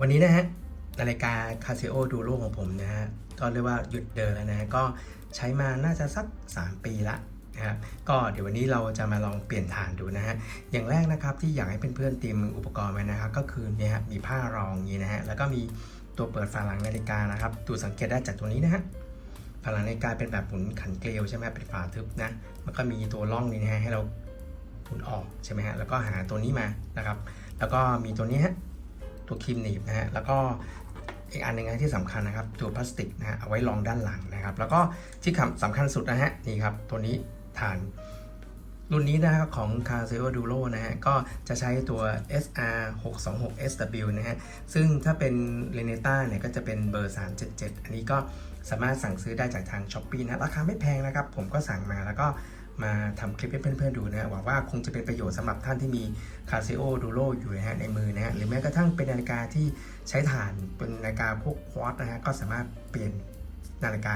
วันนี้นะฮะนาฬิกา Casio Duro ของผมนะฮะก็เรียกว่าหยุดเดินแล้วนะ ก็ใช้มาน่าจะสัก 3 ปีละนะครับก็เดี๋ยววันนี้เราจะมาลองเปลี่ยนฐานดูนะฮะอย่างแรกนะครับที่อยากให้เพื่อนๆเตรียมอุปกรณ์ไว้นะครับ ก็คือเนี่ยฮะมีผ้ารองอย่างนี้นะฮะแล้วก็มีตัวเปิดฝาหลังนาฬิกานะครับดูสังเกตได้จากตัวนี้นะฮะฝาหลังนาฬิกาเป็นแบบหมุนขันเกลียวใช่ไหมเป็นฝาทึบนะมันก็มีตัวร่องนี้นะฮะให้เราหมุนออกใช่ไหมฮะแล้วก็หาตัวนี้มานะครับ แล้วก็มีตัวนี้ฮะ ตัวครีมหนีบนะฮะแล้วก็อีกอันหนึงนะที่สำคัญนะครับตัวพลาสติกนะฮะเอาไว้รองด้านหลังนะครับ แล้วก็ที่สำคัญสุดนะฮะนี่ครับตัวนี้ฐานรุ่นนี้นะครับของ c a r s e o Duro นะฮะ ก็จะใช้ตัว SR 626 SW นะฮะ ซึ่งถ้าเป็น r e n e t a เนี่ยก็จะเป็นเบอร์ 377 อันนี้ก็สามารถสั่งซื้อได้จากทาง s h อ p e e นะ ราคาไม่แพงนะครับ ผมก็สั่งมาแล้วก็ มาทำคลิปให้เพื่อนๆดูนะฮะหวังว่าคงจะเป็นประโยชน์สำหรับท่านที่มี Casio Duro อยู่นะฮะในมือนะฮะหรือแม้กระทั่งเป็นนาฬิกาที่ใช้ถ่านเป็นนาฬิกาพวกควอตนะฮะก็สามารถเปลี่ยนนาฬิกา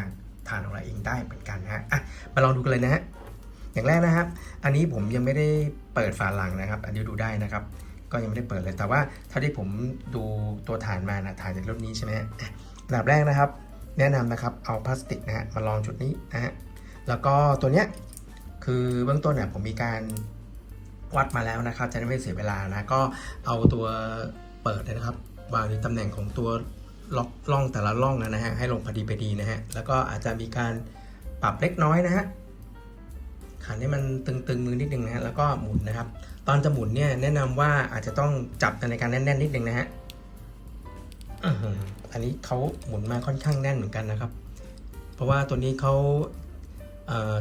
ถ่านของเราเองได้เหมือนกันนะฮะอะมาลองดูกันเลยนะฮะอย่างแรกนะครับ อันนี้ผมยังไม่ได้เปิดฝาหลังนะครับ อันนี้ดูได้นะครับ ก็ยังไม่ได้เปิดเลย แต่ว่าเท่าที่ผมดูตัวฐานมานะฐานจากรุ่นนี้ใช่ไหมฮะอันดับแรกนะครับ แนะนำนะครับเอาพลาสติกนะฮะมาลองจุดนี้นะฮะแล้วก็ตัวเนี้ย คือเบื้องต้นเนี่ยผมมีการวัดมาแล้วนะครับ จะได้ไม่เสียเวลานะ ก็เอาตัวเปิดนะครับ วางในตำแหน่งของตัวล็อกล่องแต่ละล่องนะฮะให้ลงพอดีไปดีนะฮะแล้วก็อาจจะมีการปรับเล็กน้อยนะฮะขันให้มันตึงๆมือนิดนึงนะฮะแล้วก็หมุนนะครับ ตอนจะหมุนเนี่ยแนะนำว่าอาจจะต้องจับในการแน่นๆนิดนึงนะฮะอันนี้เขาหมุนมาค่อนข้างแน่นเหมือนกันนะครับ เพราะว่าตัวนี้เขา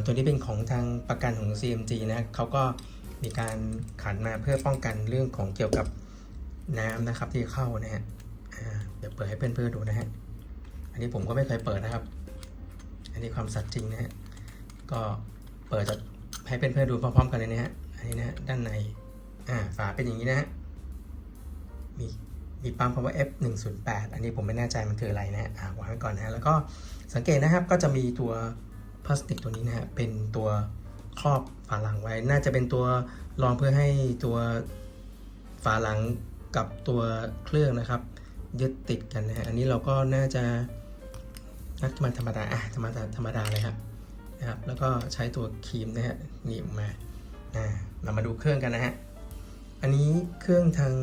ตัวนี้เป็นของทางประกันของ CMG นะเขาก็มีการขันมาเพื่อป้องกันเรื่องของเกี่ยวกับน้ำนะครับที่เข้านะฮะเดี๋ยวเปิดให้เพื่อนๆดูนะฮะ อันนี้ผมก็ไม่เคยเปิดนะครับ อันนี้ความสัตย์จริงนะฮะ ก็เปิดจะให้เพื่อนๆดูพร้อมๆกันเลยนะฮะ อันนี้นะฮะด้านในอ่าฝาเป็นอย่างนี้นะฮะ มีมีปั๊มคำว่า F 1 0 8อันนี้ผมไม่แน่ใจมันคืออะไรนะฮะวางไว้ก่อนนะฮะ แล้วก็สังเกตนะครับก็จะมีตัว พลาสติกตัวนี้นะฮะเป็นตัวครอบฝาหลังไว้ น่าจะเป็นตัวรองเพื่อให้ตัวฝาหลังกับตัวเครื่องนะครับยึดติดกันนะฮะอันนี้เราก็น่าจะนัดมาธรรมดาอะธรรมดาธรรมดาเลยครับนะครับ แล้วก็ใช้ตัวครีมนะฮะหนีบออกมาอ่าเรามาดูเครื่องกันนะฮะอันนี้เครื่องทาง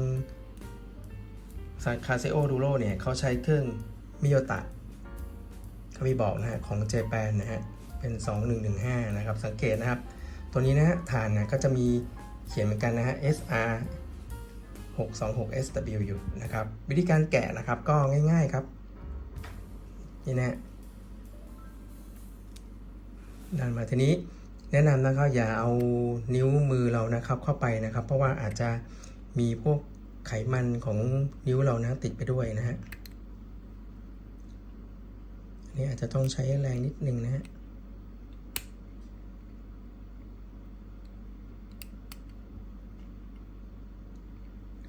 คาเซโอดูโรเนี่ยเขาใช้เครื่องมิโยตะเขามีบอกนะฮะของเจแปนนะฮะ เป็น 2115 นะครับ สังเกตนะครับ ตัวนี้นะฮะฐานนะก็จะมีเขียนเหมือนกันนะฮะ SR 626 SW อยู่นะครับ วิธีการแกะนะครับก็ง่ายๆครับ นี่นะดันมาทีนี้แนะนำนะครับอย่าเอานิ้วมือเรานะครับเข้าไปนะครับ เพราะว่าอาจจะมีพวกไขมันของนิ้วเรานะติดไปด้วยนะฮะอันนี้อาจจะต้องใช้แรงนิดนึงนะฮะ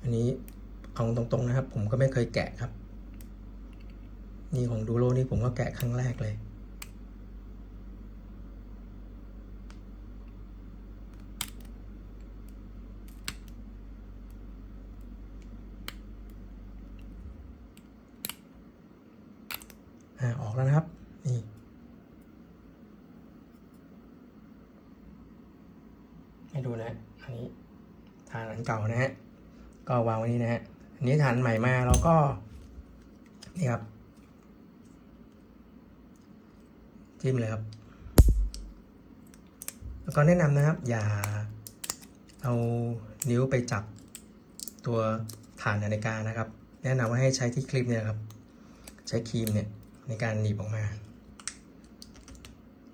อันนี้เอาตรงๆนะครับ ผมก็ไม่เคยแกะครับ นี่ของดูโรนี่ผมก็แกะครั้งแรกเลย อ่า ออกแล้วนะครับ นี่ให้ดูนะ อันนี้ฐานอันเก่านะฮะ ก็วางไว้นี่นะฮะอันนี้ฐานใหม่มาเราก็นี่ครับจิ้มเลยครับ แล้วก็แนะนำนะครับ อย่าเอานิ้วไปจับตัวฐานนาฬิกานะครับ แนะนำว่าให้ใช้ที่คลิปเนี่ยครับ ใช้ครีมเนี่ยในการหนีบออกมา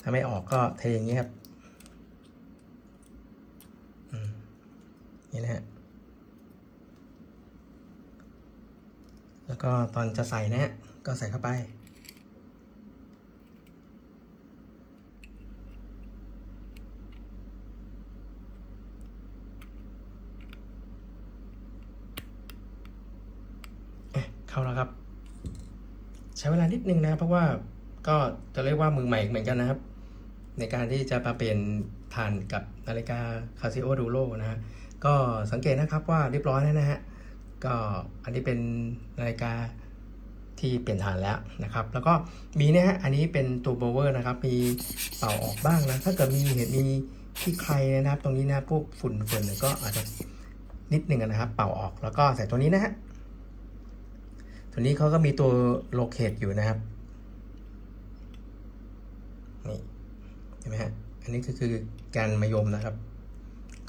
ถ้าไม่ออกก็เทอย่างนี้ครับนี่นะฮะ แล้วก็ตอนจะใส่นะฮะก็ใส่เข้าไปอะเข้าแล้วครับ ใช้เวลานิดนึงนะ เพราะว่าก็จะเรียกว่ามือใหม่เหมือนกันนะครับ ในการที่จะมาเปลี่ยนฐานกับนาฬิกา Casio Duro นะฮะก็สังเกตนะครับว่าเรียบร้อยแล้วนะฮะ ก็อันนี้เป็นนาฬิกาที่เปลี่ยนฐานแล้วนะครับ แล้วก็มีเนี่ยฮะอันนี้เป็นตัวโบเวอร์นะครับ มีเป่าออกบ้างนะ ถ้าเกิดมีเห็นมีที่ใครนะครับ ตรงนี้นะพวกฝุ่นฝุ่นก็อาจจะนิดหนึ่งนะครับ เป่าออกแล้วก็ใส่ตัวนี้นะฮะตัวนี้เขาก็มีตัวโลเคตอยู่นะครับนี่เห็นไหมฮะอันนี้ก็คือการมายมนะครับ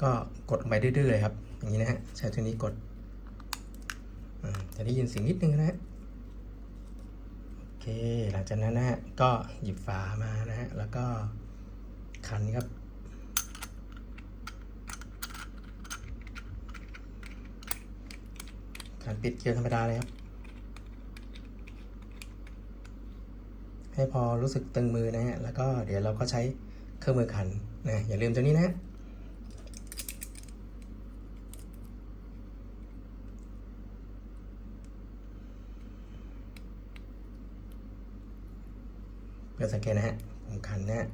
ก็กดลงไปดื้อๆเลยครับ อย่างนี้นะฮะใช้ตัวนี้กด จะได้ยินเสียงนิดนึงนะฮะโอเคหลังจากนั้นนะฮะก็หยิบฝามานะฮะแล้วก็คันครับคันปิดเกียร์ธรรมดาเลยครับให้พอรู้สึกตึงมือนะฮะแล้วก็เดี๋ยวเราก็ใช้เครื่องมือขันนะอย่าลืมตัวนี้นะฮะ เพื่อสังเกตนะฮะผมขันนะฮะ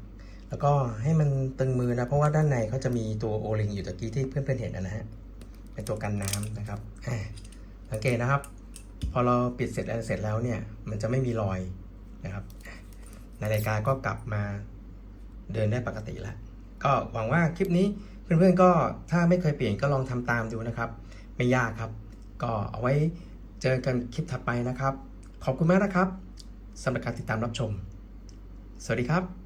แล้วก็ให้มันตึงมือนะ เพราะว่าด้านในเขาจะมีตัวโอลิงอยู่ตะกี้ที่เพื่อนๆเห็นนะฮะเป็นตัวกันน้ำนะครับสังเกตนะครับ พอเราปิดเสร็จแล้วเสร็จแล้วเนี่ย มันจะไม่มีรอยนะครับนาฬิกาก็กลับมาเดินได้ปกติแล้ว ก็หวังว่าคลิปนี้เพื่อนๆก็ถ้าไม่เคยเปลี่ยนก็ลองทำตามดูนะครับ ไม่ยากครับ ก็เอาไว้เจอกันคลิปถัดไปนะครับ ขอบคุณมากนะครับสำหรับการติดตามรับชม สวัสดีครับ